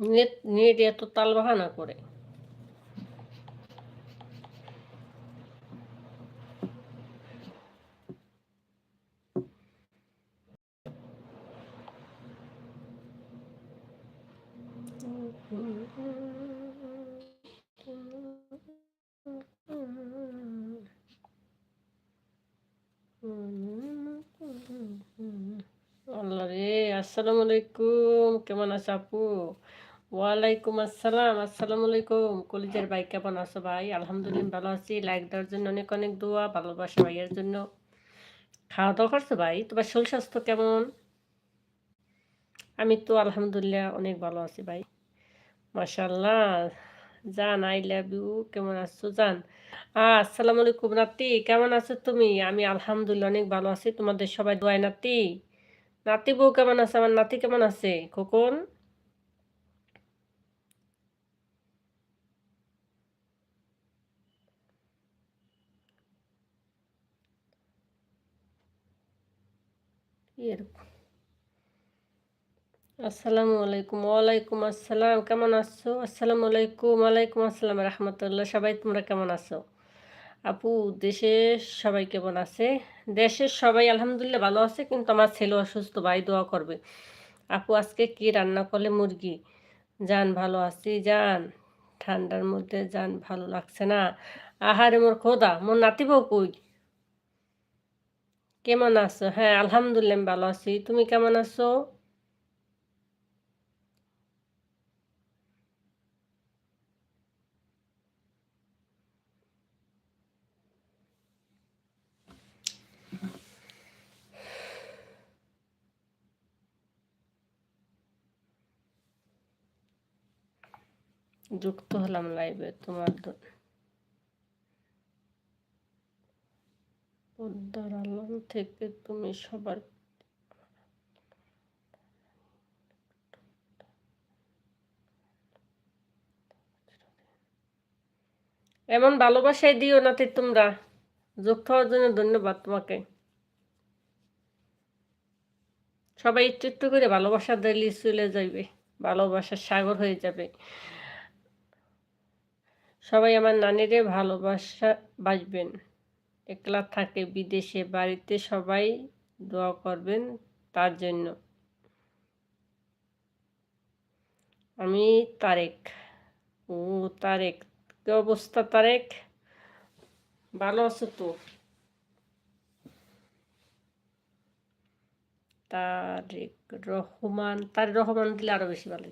Net net এত তাল বাহানা করে। আল্লাহ রে আসসালামু আলাইকুম কেমন আছো আপু? ওয়ালাইকুম আসসালাম, আসসালামু আলাইকুম। কলিজের ভাই, কেমন আছো ভাই? আলহামদুলিল্লাহ ভালো আছি। লাইক দেওয়ার জন্য অনেক অনেক দোয়া, ভালোবাসা ভাইয়ের জন্য। খাওয়া দাওয়া করছ ভাই? তোমার শরীর স্বাস্থ্য কেমন? আমি তো আলহামদুলিল্লাহ অনেক ভালো আছি ভাই। মাশাল্লাহ জান, আই লাভ ইউ। কেমন আছো জান? আসসালামু আলাইকুম নাতি। কেমন আছো তুমি? আমি আলহামদুলিল্লাহ অনেক ভালো আছি। তোমাদের সবাই দোয়াই নাতি। নাতি বউ কেমন আছে? আমার নাতি কেমন আছে? খোকন? আসসালামু আলাইকুম, ওয়ালাইকুম আসসালাম, কেমন আছো? আসসালামু আলাইকুম, ওয়ালাইকুম আসসালাম, রহমতুল্লাহ। সবাই তোমরা কেমন আছো? আপু দেশের সবাই কেমন আছে? দেশের সবাই আলহামদুলিল্লাহ ভালো আছে, কিন্তু আমার ছেলে অসুস্থ, ভাই দোয়া করবে। আপু, আজকে কি রান্না করলে মুরগি? যান ভালো আছি যান ঠান্ডার মধ্যে যান ভালো লাগছে না। আহারে মোর খোদা, মোর নাতিব কই? কেমন আছো? হ্যাঁ আলহামদুলিল্লাহ ভালো আছি। তুমি কেমন আছো? যুক্ত হলাম লাইভে তোমার পদ্মার থেকে তুমি সবার এমন ভালোবাসাই দিও নাতে তোমরা। যোগ হওয়ার জন্য ধন্যবাদ তোমাকে। সবাই একটু একটু করে ভালোবাসা দিলে চলে যাইবে, ভালোবাসার সাগর হয়ে যাবে। সবাই আমার নানিরে ভালোবাসা বাসবেন। একলা থাকে বিদেশে, বাড়িতে সবাই দোয়া করবেন তার জন্য। আমি তারেক। ও তারেক, কি অবস্থা তারেক? ভালো আছো তো? তারেক রহমান তার রহমান দিলে আরও বেশি ভালো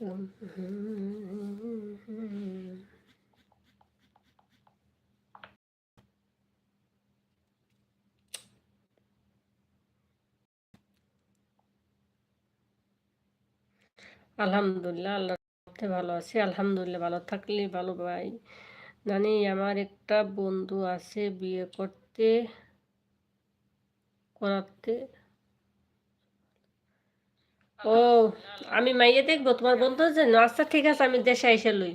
Mm-hmm. আলহামদুলিল্লাহ আল্লাহ ভালো আছি। আলহামদুলিল্লাহ ভালো থাকলে ভালো ভাই। নানি আমার একটা বন্ধু আছে বিয়ে করতে করাতে। ও আমি মাইয়ে দেখব তোমার বন্ধু আছে? আচ্ছা ঠিক আছে আমি দেশে এসে লই।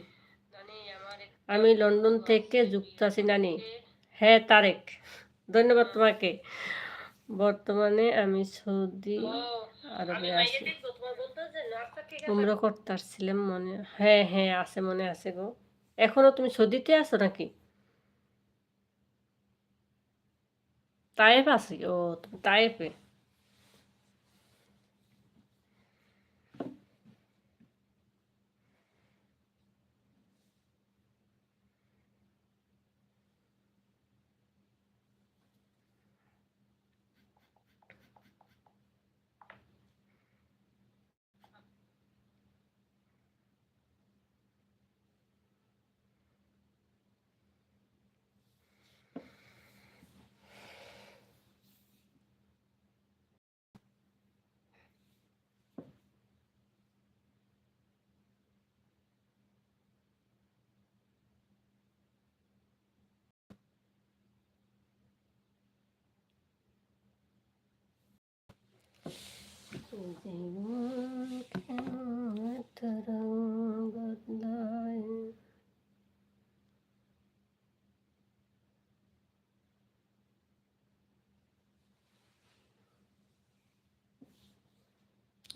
আমি লন্ডন থেকে যুক্ত আছি নানি। হ্যাঁ তারেক। ধন্যবাদ তোমাকে। বর্তমানে আমি সৌদি আরবে আছি। উমরা করতে আসছিলাম মনে হ্যাঁ হ্যাঁ আছে মনে আছে গো। এখনও তুমি সৌদিতে আছো নাকি? তাইফ আছি ও, তুমি তাইফে? জীবন বদলায়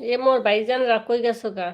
এ মোর ভাইজান রাখই গেছো গা?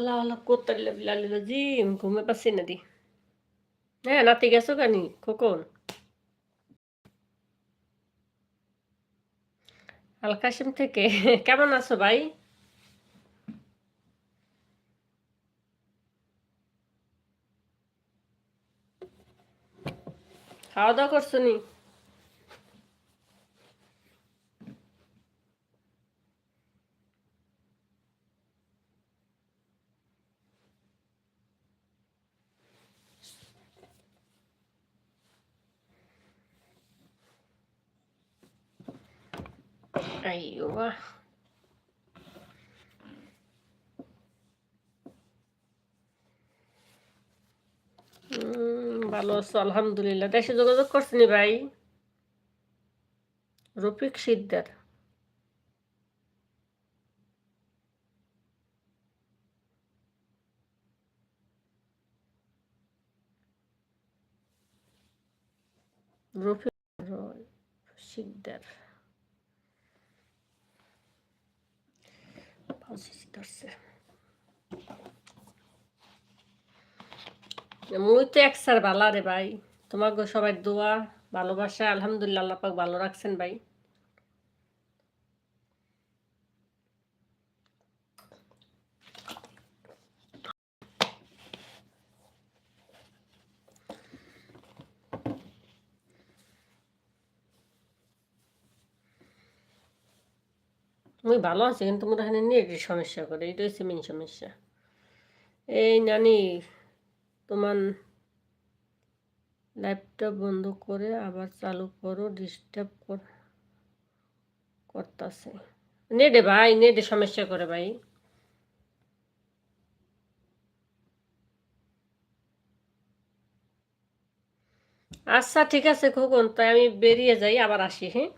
ওলা ওলা কোত্তার লালিল জিম ঘুমে পাচ্ছি না দি হ্যাঁ নাতি গেছো কানি খোকন আল কাশিম থেকে কেমন আছো ভাই খাওয়া দাওয়া করছ Aywa. ভালো আছো আলহামদুলিল্লাহ। দেশে যোগাযোগ ভাই? রফিক সিদ্দার। রফিক সিকদার ধরছে মুই তো এক স্যার ভালো রে ভাই। তোমাকে সবাই দোয়া, ভালোবাসা, আলহামদুলিল্লাহ আল্লাপাক ভালো রাখছেন ভাই। মুই ভালো আছি, কিন্তু মোর এখানে নেটের সমস্যা করে, এটা হচ্ছে মেন সমস্যা। এই নানি, তোমার ল্যাপটপ বন্ধ করে আবার চালু করো ডিস্টার্ব কর করতেছে। নেটে ভাই, নেটে সমস্যা করে ভাই। আচ্ছা ঠিক আছে খোকন, তাই আমি বেরিয়ে যাই, আবার আসি হ্যাঁ?